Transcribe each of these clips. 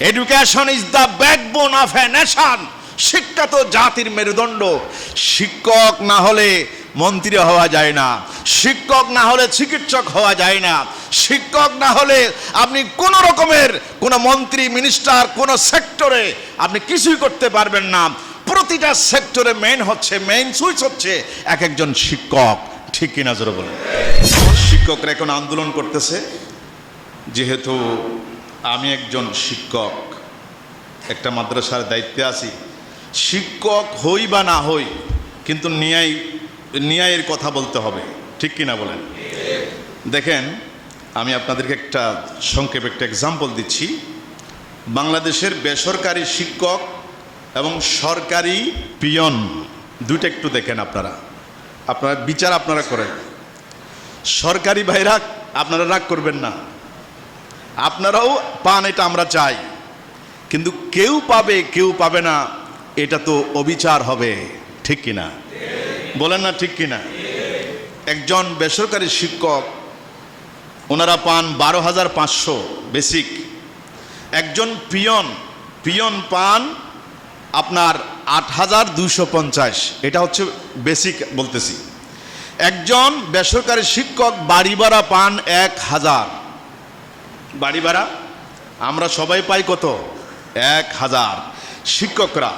Education is the backbone of a nation শিক্ষা তো জাতির মেরুদণ্ড। শিক্ষক না হলে মন্ত্রী হওয়া যায় না। শিক্ষক না হলে চিকিৎসক হওয়া যায় না। শিক্ষক না হলে আপনি কোন রকমের কোন মন্ত্রী মিনিস্টার কোন সেক্টরে আপনি কিছুই করতে পারবেন না। প্রতিটা সেক্টরে মেইন হচ্ছে মেইন সুইচ হচ্ছে এক একজন শিক্ষক। ঠিক কিনা জোরে বলেন? শিক্ষকরা এখন আন্দোলন করতেছে। যেহেতু আমি একজন শিক্ষক, একটা মাদ্রাসার দায়িত্বে আছি। শিক্ষক হই বা না হই, কিন্তু ন্যায়, ন্যায়ের কথা বলতে হবে, ঠিক কিনা বলেন? দেখেন, আমি আপনাদেরকে একটা সংক্ষেপ একটা এক্সাম্পল দিচ্ছি। বাংলাদেশের বেসরকারি শিক্ষক এবং সরকারি পিয়ন, দুইটা একটু দেখেন আপনারা। আপনারা বিচার আপনারা করেন। সরকারি ভাইরা আপনারা রাগ করবেন না। আপনারাও পান, এটা আমরা চাই। কিন্তু কেউ পাবে কেউ পাবে না, এটা তো অবিচার হবে। ঠিক কিনা? বলেন না ঠিক কিনা? একজন বেসরকারি শিক্ষক, ওনারা পান বারো হাজার পাঁচশো, বেসিক। একজন পিয়ন পিয়ন পান আপনার আট হাজার দুশো পঞ্চাশ। এটা হচ্ছে বেসিক বলতেছি। একজন বেসরকারি শিক্ষক বাড়ি ভাড়া পান এক হাজার। বাড়ি ভাড়া? আমরা সবাই পাই কত? এক হাজার। শিক্ষকরা,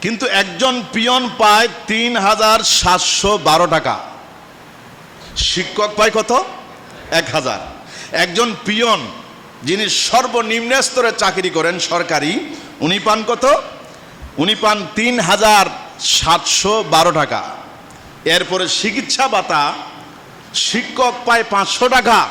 কিন্তু একজন পিয়ন পায় তিন হাজার সাতশো বারো টাকা। শিক্ষক পায় কত? এক হাজার। একজন পিয়ন, যিনি সর্বনিম্ন স্তরে চাকরি করেন সরকারি, উনি পান কত? উনি পান তিন হাজার সাতশো বারো টাকা। এরপরে চিকিৎসা ভাতা, শিক্ষক পায় পাঁচশো টাকা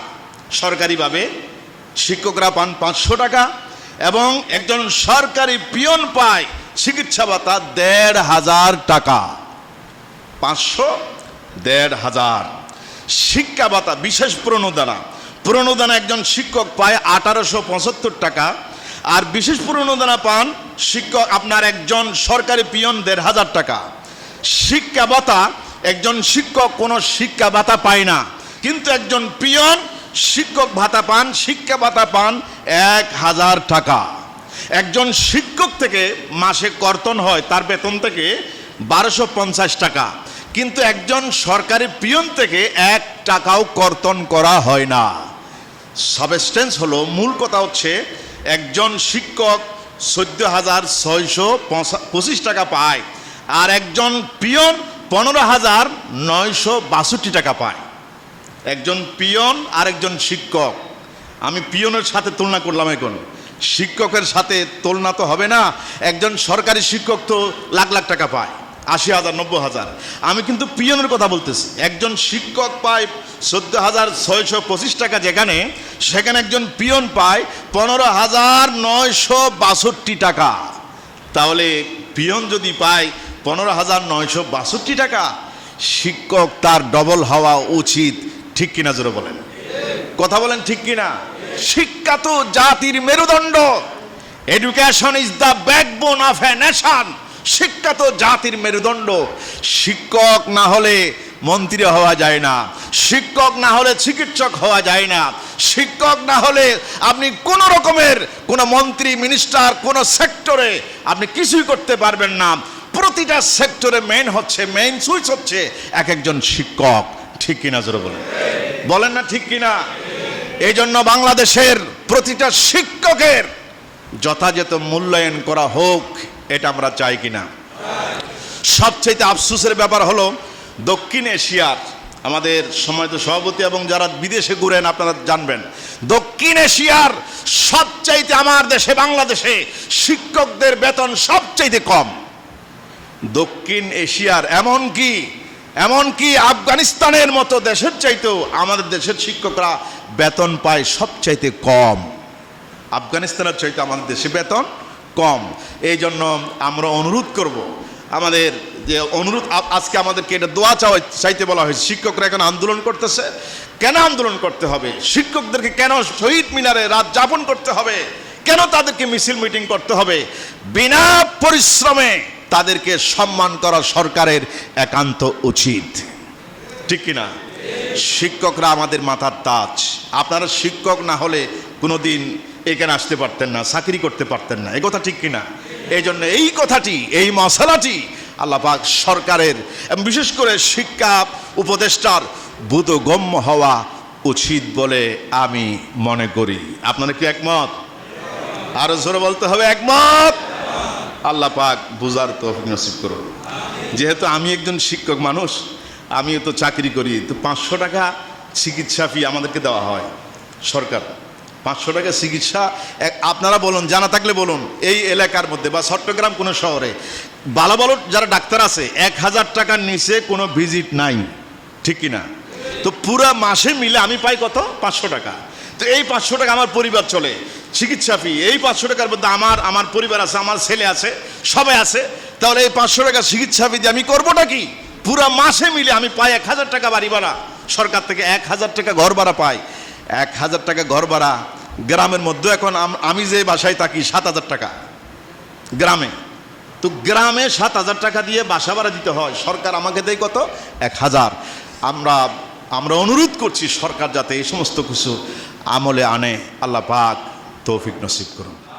সরকারিভাবে। শিক্ষকরা পান পাঁচশো টাকা এবং একজন সরকারি পিয়ন পায় চিকিৎসা ভাতা দেড় হাজার টাকা। পাঁচশো দেড় হাজার। শিক্ষা ভাতা, বিশেষ প্রণোদনা। প্রণোদনা একজন শিক্ষক পায় আঠারোশো পঁচাত্তর টাকা আর বিশেষ প্রণোদনা পান শিক্ষক আপনার একজন সরকারি পিয়ন দেড় হাজার টাকা। শিক্ষা ভাতা, একজন শিক্ষক কোনো শিক্ষা ভাতা পায় না। কিন্তু একজন পিয়ন শিক্ষক ভাতা পান, শিক্ষা ভাতা পান এক হাজার টাকা। একজন শিক্ষক থেকে মাসে কর্তন হয়, তার বেতন থেকে বারোশো পঞ্চাশ টাকা। কিন্তু একজন সরকারি পিয়ন থেকে এক টাকাও কর্তন করা হয় না। সাবস্টেন্স হলো, মূল কথা হচ্ছে একজন শিক্ষক চোদ্দ হাজার ছয়শো পঁচিশ টাকা পায় আর একজন পিয়ন পনেরো হাজার নয়শো বাষট্টি টাকা পায়। একজন পিয়ন আর একজন শিক্ষক। আমি পিয়নের সাথে তুলনা করলাম এখন। শিক্ষকের সাথে তুলনা তো হবে না, একজন সরকারি শিক্ষক তো লাখ লাখ টাকা পায়, আশি হাজার, নব্বই হাজার। আমি কিন্তু পিয়নের কথা বলতেছি, একজন শিক্ষক পায় চোদ্দ হাজার ছয়শো পঁচিশ টাকা যেখানে, সেখানে একজন পিয়ন পায় পনেরো হাজার নয়শো বাষট্টি টাকা। তাহলে পিয়ন যদি পায় পনেরো হাজার নয়শো বাষট্টি টাকা, শিক্ষক তার ডবল হওয়া উচিত। ঠিক কিনা জোরে বলেন। কথা বলেন ঠিক কিনা? শিক্ষা তো জাতির মেরুদণ্ড। Education is the backbone of a nation শিক্ষা তো জাতির মেরুদণ্ড। শিক্ষক না হলে মন্ত্রী হওয়া যায় না। শিক্ষক না হলে চিকিৎসক হওয়া যায় না। শিক্ষক না হলে আপনি কোন রকমের কোন মন্ত্রী মিনিস্টার কোন সেক্টরে আপনি কিছুই করতে পারবেন না। প্রতিটা সেক্টরে মেইন হচ্ছে মেইন সুইচ হচ্ছে এক একজন শিক্ষক। ঠিক কিনা জোরে বলেন। বলেন না ঠিক কিনা? এই জন্য বাংলাদেশের প্রতিটা শিক্ষকের যথাযথ মূল্যায়ন করা হোক, এটা আমরা চাই কিনা। সবচেয়ে আফসোসের ব্যাপার হলো, দক্ষিণ এশিয়ার আমাদের সময়ত সভাপতি এবং যারা বিদেশে ঘুরেন আপনারা জানবেন, দক্ষিণ এশিয়ার সবচাইতে আমার দেশে বাংলাদেশে শিক্ষকদের বেতন সবচাইতে কম। দক্ষিণ এশিয়ার এমন কি এমনকি আফগানিস্তানের মতো দেশের চাইতেও আমাদের দেশের শিক্ষকরা বেতন পায় সবচাইতে কম। আফগানিস্তানের চাইতে আমাদের দেশে বেতন কম। এই জন্য আমরা অনুরোধ করব, আমাদের যে অনুরোধ আজকে আমাদেরকে এটা দোয়া চাওয়া, চাইতে বলা হয়েছে, শিক্ষকরা এখন আন্দোলন করতেছে। কেন আন্দোলন করতে হবে? শিক্ষকদেরকে কেন শহীদ মিনারে রাত যাপন করতে হবে? কেন তাদেরকে মিছিল মিটিং করতে হবে? বিনা পরিশ্রমে তাদেরকে সম্মান করা সরকারের একান্ত উচিত। ঠিক কিনা? শিক্ষকরা আমাদের মাথার তাজ। আপনারা শিক্ষক না হলে কোনোদিন এখানে আসতে পারতেন না, চাকরি করতে পারতেন না। এই কথা ঠিক কিনা? এই জন্য এই কথাটি, এই মশালাটি আল্লাহ পাক সরকারের বিশেষ করে শিক্ষা উপদেষ্টার বোধগম্য হওয়া উচিত বলে আমি মনে করি। আপনারা কি একমত? আরও জোরে বলতে হবে, একমত? আল্লাহ পাক বুঝার তো নসিব করুন। যেহেতু আমি একজন শিক্ষক মানুষ, আমিও তো চাকরি করি, তো পাঁচশো টাকা চিকিৎসা ফি আমাদেরকে দেওয়া হয় সরকার। পাঁচশো টাকা চিকিৎসা আপনারা বলুন, জানা থাকলে বলুন, এই এলাকার মধ্যে বা চট্টগ্রাম কোনো শহরে, ভালো ভালো যারা ডাক্তার আছে, এক হাজার টাকার নিচে কোনো ভিজিট নাই, ঠিক কি না তো পুরা মাসে মিলে আমি পাই কত? পাঁচশো টাকা। তো এই পাঁচশো টাকা আমার পরিবার চলে। চিকিৎসা ফি এই পাঁচশো টাকার মধ্যে আমার আমার পরিবার আছে, আমার ছেলে আছে, সবাই আছে। তাহলে এই পাঁচশো টাকা চিকিৎসা ফি দিয়ে আমি করবোটা কি? পুরা মাসে মিলে আমি পাই এক হাজার টাকা বাড়ি ভাড়া। সরকার থেকে এক হাজার টাকা ঘর ভাড়া পাই। এক হাজার টাকা ঘর ভাড়া। গ্রামের মধ্যে এখন আমি যে বাসায় থাকি, সাত হাজার টাকা। গ্রামে। তো গ্রামে সাত হাজার টাকা দিয়ে বাসা ভাড়া দিতে হয়। সরকার আমাকে দেয় কত? এক হাজার। আমরা আমরা অনুরোধ করছি সরকার যাতে এই সমস্ত কিছু আমলে আনে। আল্লাহ পাক তৌফিক নসিব করুন।